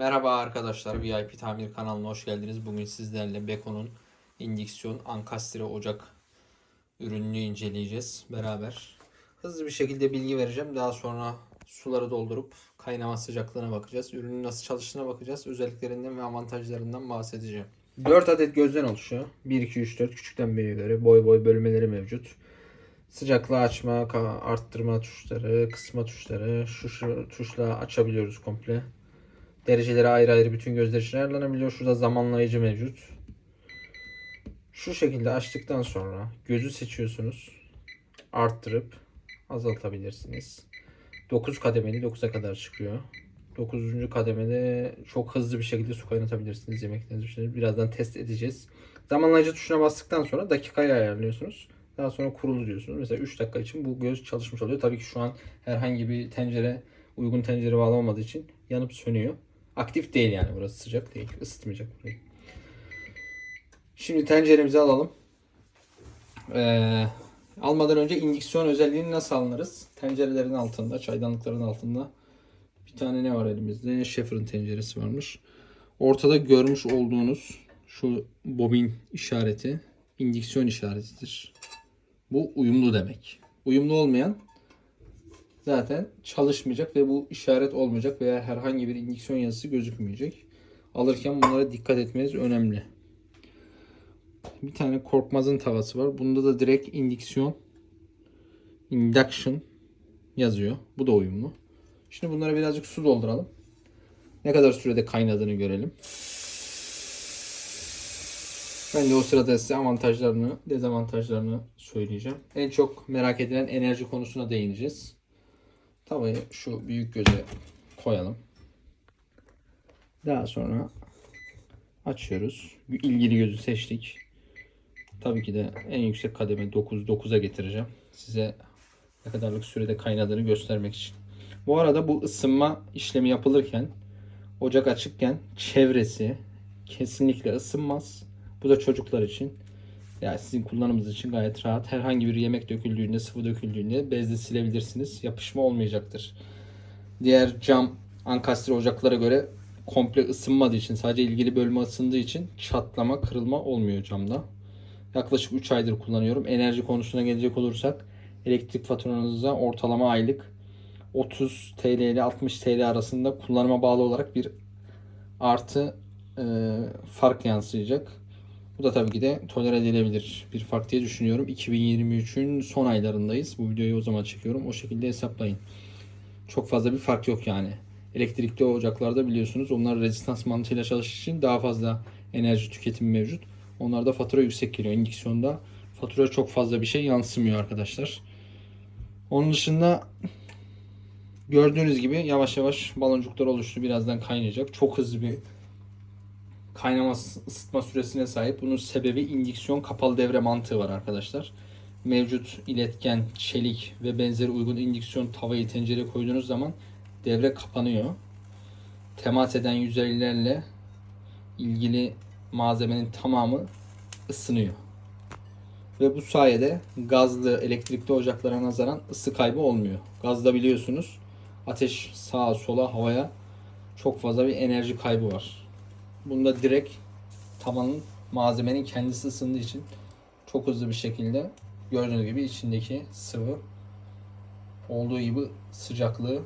Merhaba arkadaşlar, VIP Tamir kanalına hoş geldiniz. Bugün sizlerle Beko'nun indüksiyon ankastre ocak ürününü inceleyeceğiz beraber. Hızlı bir şekilde bilgi vereceğim. Daha sonra suları doldurup kaynama sıcaklığına bakacağız. Ürünün nasıl çalıştığına bakacağız. Özelliklerinden ve avantajlarından bahsedeceğim. 4 adet gözden oluşuyor. 1, 2, 3, 4 küçükten büyüğe göre boy boy bölmeleri mevcut. Sıcaklığı açma, arttırma tuşları, kısma tuşları, şu, şu tuşla açabiliyoruz komple. Dereceleri ayrı ayrı bütün gözler için ayarlanabiliyor. Şurada zamanlayıcı mevcut. Şu şekilde açtıktan sonra gözü seçiyorsunuz. Arttırıp azaltabilirsiniz. 9 kademeli 9'a kadar çıkıyor. 9. kademede çok hızlı bir şekilde su kaynatabilirsiniz yemeklerinizi. düşünün. Birazdan test edeceğiz. Zamanlayıcı tuşuna bastıktan sonra dakikayı ayarlıyorsunuz. Daha sonra kurulu diyorsunuz. Mesela 3 dakika için bu göz çalışmış oluyor. Tabii ki şu an herhangi bir tencere uygun tencere bağlı olmadığı için yanıp sönüyor. Aktif değil yani burası sıcak değil. Isıtmayacak burayı. Şimdi tenceremizi alalım. Ee, almadan önce indüksiyon özelliğini nasıl alınırız? Tencerelerin altında, çaydanlıkların altında bir tane ne var elimizde? Schaeffer'ın tenceresi varmış. Ortada görmüş olduğunuz şu bobin işareti indüksiyon işaretidir. Bu uyumlu demek. Uyumlu olmayan zaten çalışmayacak ve bu işaret olmayacak veya herhangi bir indüksiyon yazısı gözükmeyecek. Alırken bunlara dikkat etmeniz önemli. Bir tane korkmazın tavası var. Bunda da direkt indüksiyon induction yazıyor. Bu da uyumlu. Şimdi bunlara birazcık su dolduralım. Ne kadar sürede kaynadığını görelim. Ben de o sırada size avantajlarını, dezavantajlarını söyleyeceğim. En çok merak edilen enerji konusuna değineceğiz. Tavayı şu büyük göze koyalım. Daha sonra açıyoruz. İlgili gözü seçtik. Tabii ki de en yüksek kademe 9 9'a getireceğim. Size ne kadarlık sürede kaynadığını göstermek için. Bu arada bu ısınma işlemi yapılırken ocak açıkken çevresi kesinlikle ısınmaz. Bu da çocuklar için yani sizin kullanımınız için gayet rahat. Herhangi bir yemek döküldüğünde, sıvı döküldüğünde bezle silebilirsiniz. Yapışma olmayacaktır. Diğer cam ankastre ocaklara göre komple ısınmadığı için, sadece ilgili bölme ısındığı için çatlama, kırılma olmuyor camda. Yaklaşık 3 aydır kullanıyorum. Enerji konusuna gelecek olursak elektrik faturanızda ortalama aylık 30 TL ile 60 TL arasında kullanıma bağlı olarak bir artı e, fark yansıyacak. Bu da tabii ki de tolere edilebilir bir fark diye düşünüyorum. 2023'ün son aylarındayız. Bu videoyu o zaman çekiyorum. O şekilde hesaplayın. Çok fazla bir fark yok yani. Elektrikli ocaklarda biliyorsunuz onlar rezistans mantığıyla çalıştığı için daha fazla enerji tüketimi mevcut. Onlarda fatura yüksek geliyor. İndüksiyonda fatura çok fazla bir şey yansımıyor arkadaşlar. Onun dışında gördüğünüz gibi yavaş yavaş baloncuklar oluştu. Birazdan kaynayacak. Çok hızlı bir kaynama ısıtma süresine sahip. Bunun sebebi indüksiyon kapalı devre mantığı var arkadaşlar. Mevcut iletken, çelik ve benzeri uygun indüksiyon tavayı tencereye koyduğunuz zaman devre kapanıyor. Temas eden yüzeylerle ilgili malzemenin tamamı ısınıyor. Ve bu sayede gazlı elektrikli ocaklara nazaran ısı kaybı olmuyor. Gazda biliyorsunuz ateş sağa sola havaya çok fazla bir enerji kaybı var. Bunda direkt tavanın malzemenin kendisi ısındığı için çok hızlı bir şekilde gördüğünüz gibi içindeki sıvı olduğu gibi sıcaklığı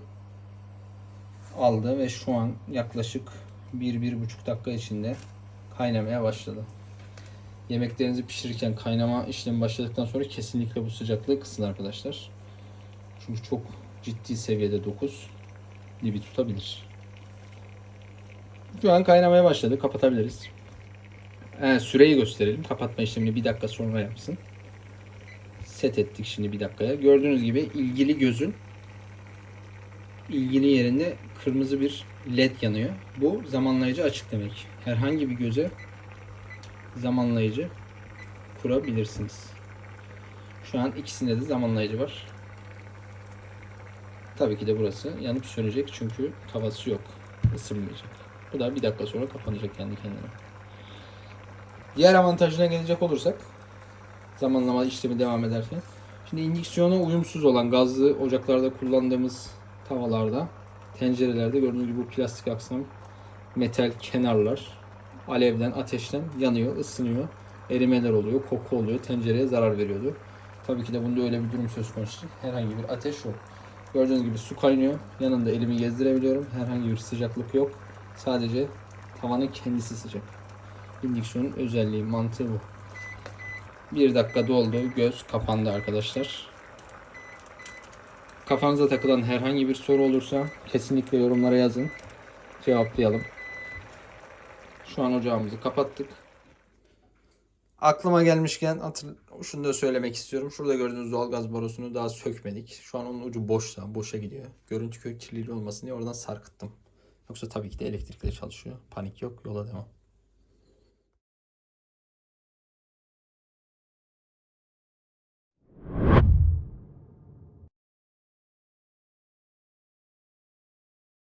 aldı ve şu an yaklaşık 1-1,5 dakika içinde kaynamaya başladı. Yemeklerinizi pişirirken kaynama işlemi başladıktan sonra kesinlikle bu sıcaklığı kısın arkadaşlar. Çünkü çok ciddi seviyede 9 dibi tutabilir. Şu an kaynamaya başladı. Kapatabiliriz. Ee, süreyi gösterelim. Kapatma işlemini bir dakika sonra yapsın. Set ettik şimdi bir dakikaya. Gördüğünüz gibi ilgili gözün ilgili yerinde kırmızı bir led yanıyor. Bu zamanlayıcı açık demek. Herhangi bir göze zamanlayıcı kurabilirsiniz. Şu an ikisinde de zamanlayıcı var. Tabii ki de burası yanıp sönecek çünkü tavası yok. Isınmayacak. Bu da bir dakika sonra kapanacak kendi kendine. Diğer avantajına gelecek olursak zamanlama işlemi devam ederken. Şimdi indüksiyona uyumsuz olan gazlı ocaklarda kullandığımız tavalarda, tencerelerde gördüğünüz gibi bu plastik aksam metal kenarlar alevden, ateşten yanıyor, ısınıyor. Erimeler oluyor, koku oluyor, tencereye zarar veriyordu. Tabii ki de bunda öyle bir durum söz konusu. değil. Herhangi bir ateş yok. Gördüğünüz gibi su kaynıyor. Yanında elimi gezdirebiliyorum. Herhangi bir sıcaklık yok. Sadece tavanın kendisi sıcak. İndüksiyonun özelliği, mantığı bu. Bir dakika doldu. Göz kapandı arkadaşlar. Kafanıza takılan herhangi bir soru olursa kesinlikle yorumlara yazın. Cevaplayalım. Şu an ocağımızı kapattık. Aklıma gelmişken hatır, şunu da söylemek istiyorum. Şurada gördüğünüz doğalgaz borusunu daha sökmedik. Şu an onun ucu boşta, boşa gidiyor. Görüntü kirliliği olmasın diye oradan sarkıttım. Yoksa tabii ki de elektrikle çalışıyor. Panik yok, yola devam.